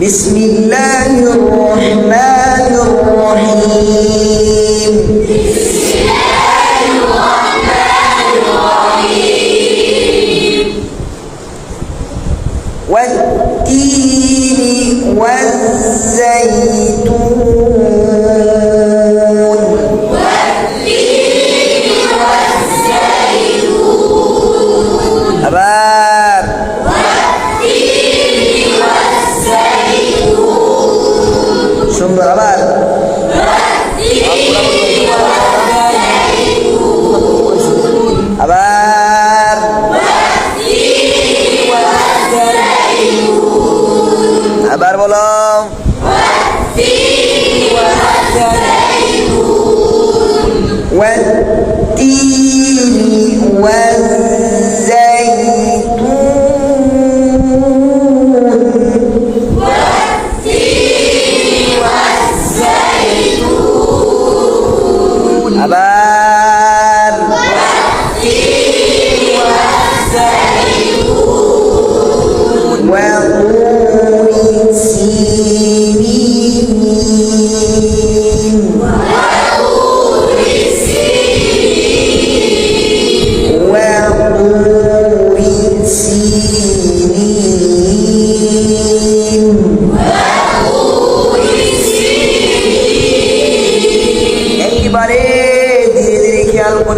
بسم الله الرحمن الرحيم. والتين والزين এবার বলো ওয়ান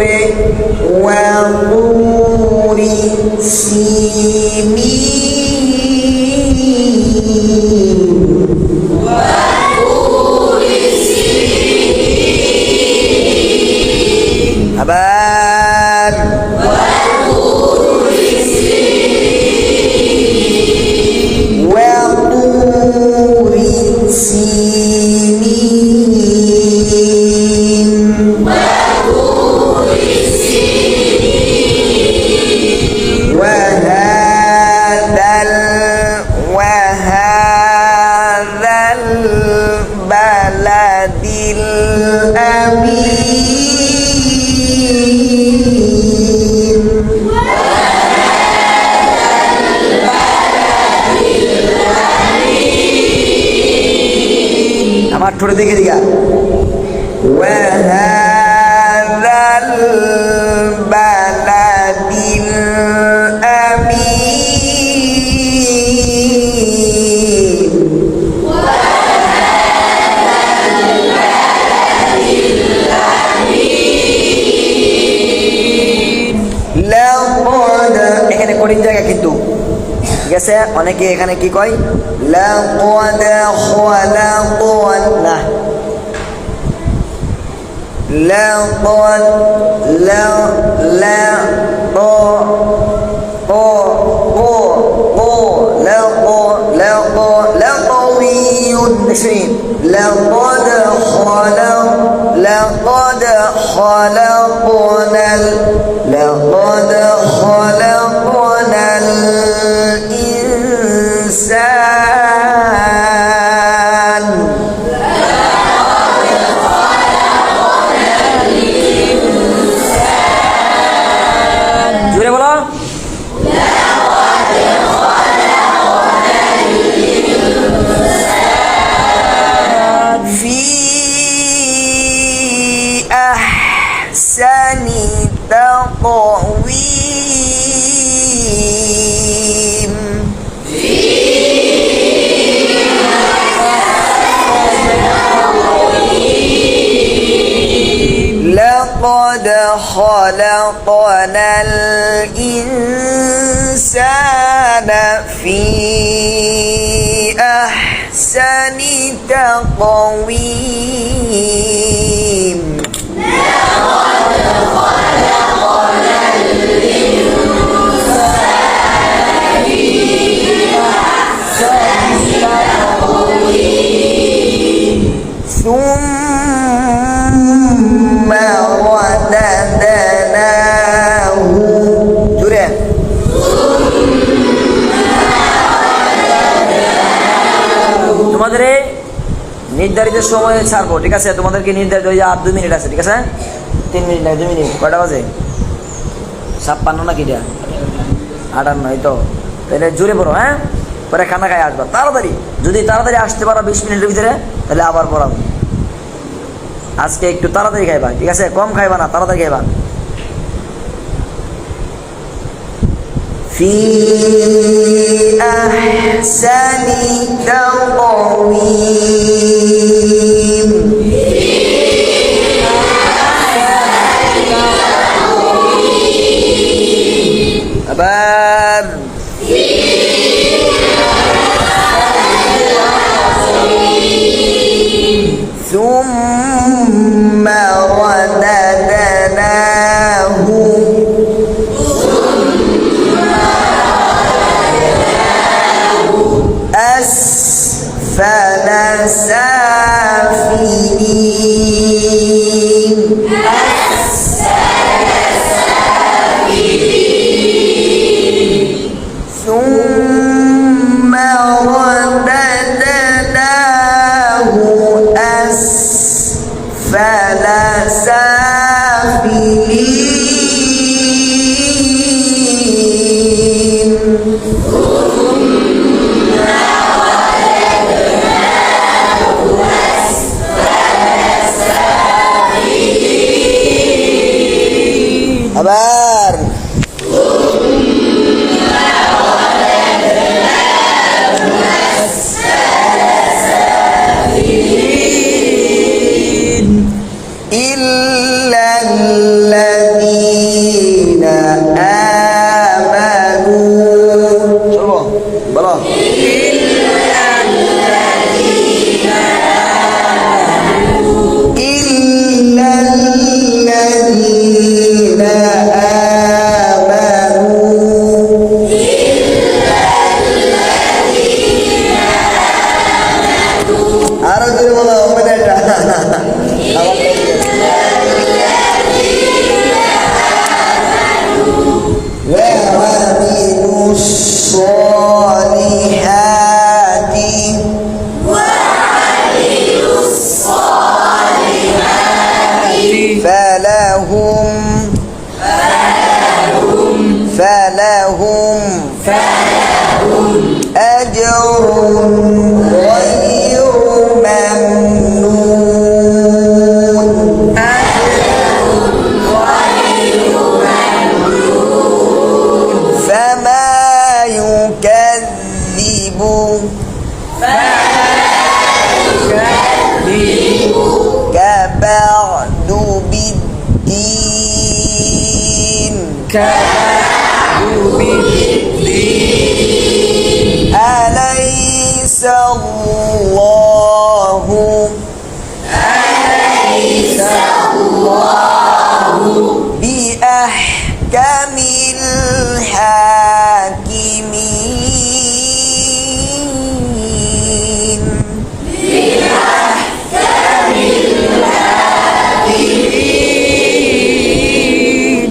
খেয়াল করে ওয়ামুরি সিমি আবার وطور ঠোঁটে দেখে দিঘা অনেকে এখানে কি কয় লাকদ খলাকনা লাকদ লা লা ও ও ও ও লাক লাক লাকউইয়ুন মুশরিন লাকদ খলাক লাকদ খলাকনা লাকদ খলাক خلقنا الإنسان في أحسن تقويم. নির্ধারিত সময়ে ছাড়বো, ঠিক আছে? তোমাদেরকে নির্ধারিত, ওই যে আর দুই মিনিট আছে, ঠিক আছে? তিন মিনিট নাই দুই মিনিট, কয়টা বাজে? ছাপ্পান্ন না কিটা আটান্ন, এই তো। তাহলে জুড়ে পড়ো হ্যাঁ? পরে খানা খাই আসবা। তাড়াতাড়ি, যদি তাড়াতাড়ি আসতে পারো বিশ মিনিটের ভিতরে, তাহলে আবার পড়াবো আজকে একটু তাড়াতাড়ি খাইবা, ঠিক আছে? কম খাইবা না, তাড়াতাড়ি খাইবা। في أحسن تقويم. أسفل أليس الله بأحكم الحاكمين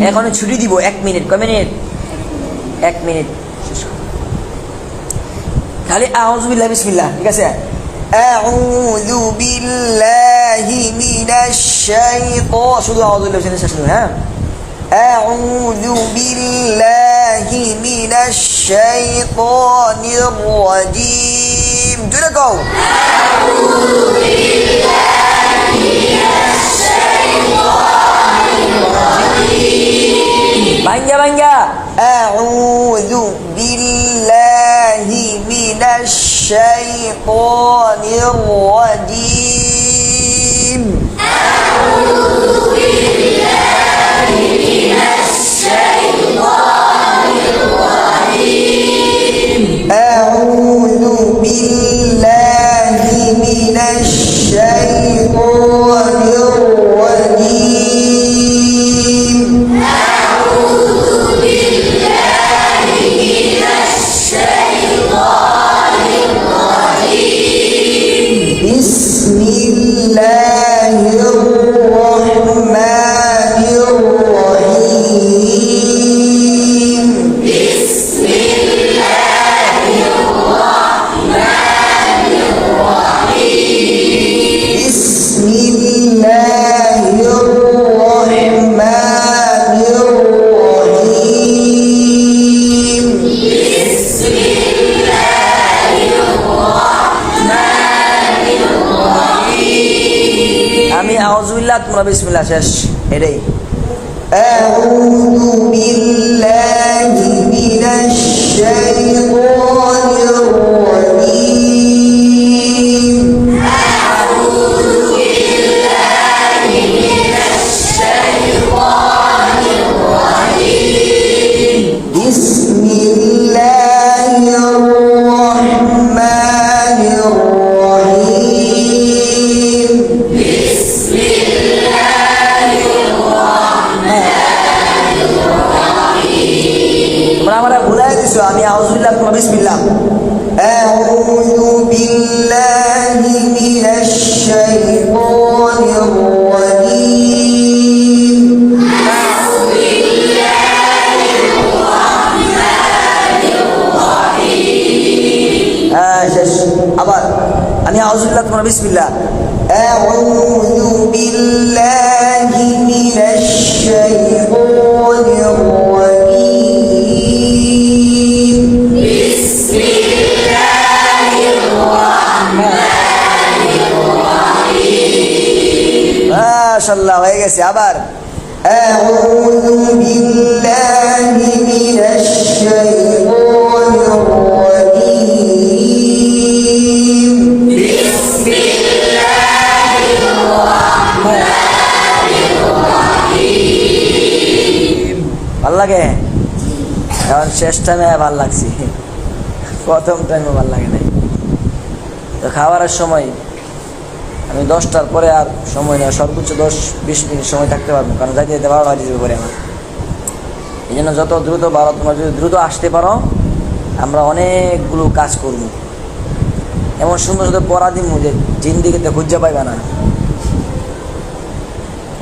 এখন ছুটি দিব এক মিনিট কয় মিনিট এক মিনিট শেষ করো। খালি আউযু বিল্লাহ বিসমিল্লাহ ঠিক আছে আউযু বিল্লাহি মিনাশ শাইতান শুধু আউযু বিল্লাহি মিনাশ শাইতান হ্যাঁ আউযু বিল্লাহি মিনাশ শাইতানির রাজিম জোরে কও ভাঙ্গা ভাঙ্গা আউযু বিল্লাহি da Shaykhon, eu odi. আউজুবিল্লাহ তোমরা বিসমিল্লাহ শেষ এটাই أعوذ بالله ভুলাই দিছো আমি আউজুবিল্লাহ তোমরা বিসমিল্লাহ أعوذ بالله من الشيطان الرجيم হ্যাঁ শেষ আবার আমি আউজুবিল্লাহ তোমরা বিসমিল্লাহ أعوذ بالله من মাশাল্লাহ হয়ে গেছে আবার أعوذ بالله من الشيطان الرجيم ভাল লাগে এখন শেষ টাইমে ভাল লাগছে প্রথম টাইমে ভাল লাগে নাই তো খাবারের সময় আমি দশটার পরে আর সময় নেওয়া সর্বোচ্চ দশ, বিশ মিনিট সময় থাকতে পারব কারণ যাইতে যেতে বারো বাজে যাবে পরে আমার। এই জন্য যত দ্রুত বারো, তোমরা যদি দ্রুত আসতে পারো, আমরা অনেকগুলো কাজ করব। এমন সুন্দর সুন্দর পড়া দিব যে জিন্দিগিতে খুঁজে পাইবা না।